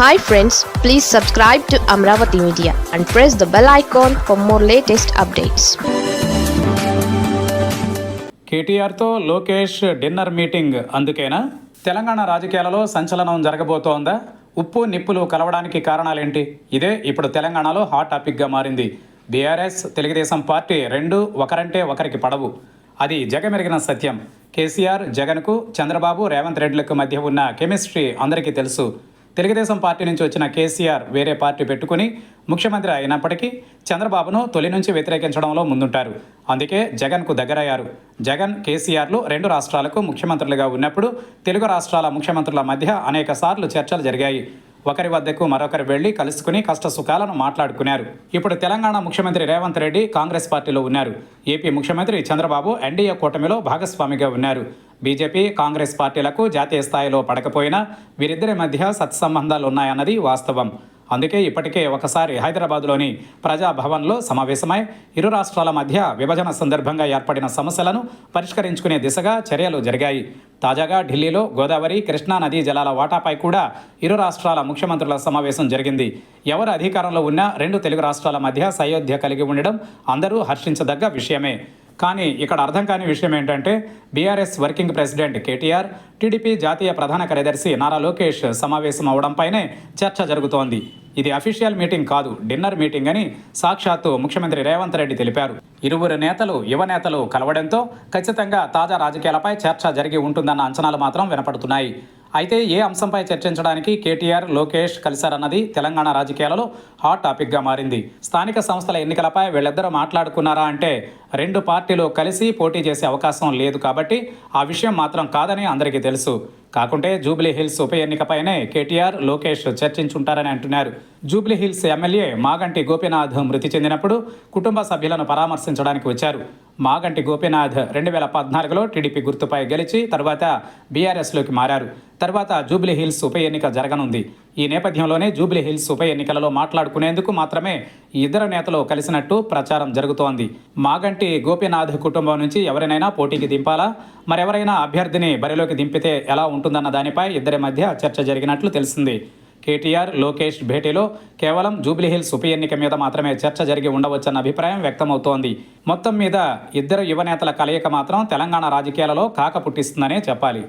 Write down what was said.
Hi friends please subscribe to Amaravati media and press the bell icon for more latest updates కేటీఆర్తో Lokesh dinner meeting అందుకేనా? తెలంగాణ రాజకీయాలలో సంచలనం జరగబోతోందా? ఉప్పు నిప్పులు కలవడానికి కారణాలేంటి? ఇదే ఇప్పుడు తెలంగాణలో హాట్ టాపిక్గా మారింది. బీఆర్ఎస్ తెలుగుదేశం పార్టీ రెండు ఒకరంటే ఒకరికి పడవు. అది జగమెరిగిన సత్యం. కేసీఆర్ జగన్కు చంద్రబాబు రేవంత్ రెడ్డిలకు మధ్య ఉన్న కెమిస్ట్రీ అందరికీ తెలుసు. తెలుగుదేశం పార్టీ నుంచి వచ్చిన కేసీఆర్ వేరే పార్టీ పెట్టుకుని ముఖ్యమంత్రి అయినప్పటికీ చంద్రబాబును తొలి నుంచి వ్యతిరేకించడంలో ముందుంటారు. అందుకే జగన్కు దగ్గరయ్యారు. జగన్ కేసీఆర్లు రెండు రాష్ట్రాలకు ముఖ్యమంత్రులుగా ఉన్నప్పుడు తెలుగు రాష్ట్రాల ముఖ్యమంత్రుల మధ్య అనేక సార్లు చర్చలు జరిగాయి. ఒకరి వద్దకు మరొకరు వెళ్ళి కలుసుకుని కష్ట సుఖాలను మాట్లాడుకున్నారు. ఇప్పుడు తెలంగాణ ముఖ్యమంత్రి రేవంత్ రెడ్డి కాంగ్రెస్ పార్టీలో ఉన్నారు. ఏపీ ముఖ్యమంత్రి చంద్రబాబు ఎన్డీఏ కూటమిలో భాగస్వామిగా ఉన్నారు. బీజేపీ కాంగ్రెస్ పార్టీలకు జాతీయ స్థాయిలో పడకపోయినా వీరిద్దరి మధ్య సత్సంబంధాలు ఉన్నాయన్నది వాస్తవం. అందుకే ఇప్పటికే ఒకసారి హైదరాబాద్లోని ప్రజాభవన్లో సమావేశమై ఇరు రాష్ట్రాల మధ్య విభజన సందర్భంగా ఏర్పడిన సమస్యలను పరిష్కరించుకునే దిశగా చర్యలు జరిగాయి. తాజాగా ఢిల్లీలో గోదావరి కృష్ణా నదీ జలాల వాటాపై కూడా ఇరు రాష్ట్రాల ముఖ్యమంత్రుల సమావేశం జరిగింది. ఎవరు అధికారంలో ఉన్నా రెండు తెలుగు రాష్ట్రాల మధ్య సయోధ్య కలిగి ఉండడం అందరూ హర్షించదగ్గ విషయమే. కానీ ఇక్కడ అర్థం కాని విషయం ఏంటంటే BRS working president KTR TDP జాతీయ ప్రధాన కార్యదర్శి నారా లోకేష్ సమావేశం అవడంపైనే చర్చ జరుగుతోంది. ఇది అఫీషియల్ మీటింగ్ కాదు డిన్నర్ మీటింగ్ అని సాక్షాత్తు ముఖ్యమంత్రి రేవంత్ రెడ్డి తెలిపారు. ఇరువురు నేతలు యువ నేతలు కలవడంతో ఖచ్చితంగా తాజా రాజకీయాలపై చర్చ జరిగి ఉంటుందన్న అంచనాలు మాత్రం వినపడుతున్నాయి. అయితే ఏ అంశంపై చర్చించడానికి కేటీఆర్ లోకేష్ కలిశారన్నది తెలంగాణ రాజకీయాలలో హాట్ టాపిక్గా మారింది. స్థానిక సంస్థల ఎన్నికలపై వీళ్ళిద్దరూ మాట్లాడుకున్నారా అంటే రెండు పార్టీలు కలిసి పోటీ చేసే అవకాశం లేదు కాబట్టి ఆ విషయం మాత్రం కాదని అందరికీ తెలుసు. కాకుంటే జూబ్లీ హిల్స్ ఉప ఎన్నికపైనే కేటీఆర్ లోకేష్ చర్చించుంటారని అంటున్నారు. Jubilee Hills MLA Maganti Gopinath మృతి చెందినప్పుడు కుటుంబ సభ్యులను పరామర్శించడానికి వచ్చారు. మాగంటి గోపీనాథ్ రెండు వేల పద్నాలుగులో టీడీపీ గుర్తుపై గెలిచి తర్వాత బీఆర్ఎస్లోకి మారారు. తర్వాత జూబ్లీ హిల్స్ ఉప ఎన్నిక జరగనుంది. ఈ నేపథ్యంలోనే జూబ్లీ హిల్స్ ఉప ఎన్నికలలో మాట్లాడుకునేందుకు మాత్రమే ఇద్దరు నేతలు కలిసినట్టు ప్రచారం జరుగుతోంది. మాగంటి గోపీనాథ్ కుటుంబం నుంచి ఎవరినైనా పోటీకి దింపాలా? మరెవరైనా అభ్యర్థిని బరిలోకి దింపితే ఎలా ఉంటుందన్న దానిపై ఇద్దరి మధ్య చర్చ జరిగినట్లు తెలిసింది. కేటీఆర్ లోకేష్ భేటీలో కేవలం జూబ్లీహిల్స్ ఉప ఎన్నిక మీద మాత్రమే చర్చ జరిగి ఉండవచ్చన్న అభిప్రాయం వ్యక్తమవుతోంది. మొత్తం మీద ఇద్దరు యువ నేతల కలయిక మాత్రం తెలంగాణ రాజకీయాలలో కాక పుట్టిస్తుందనే చెప్పాలి.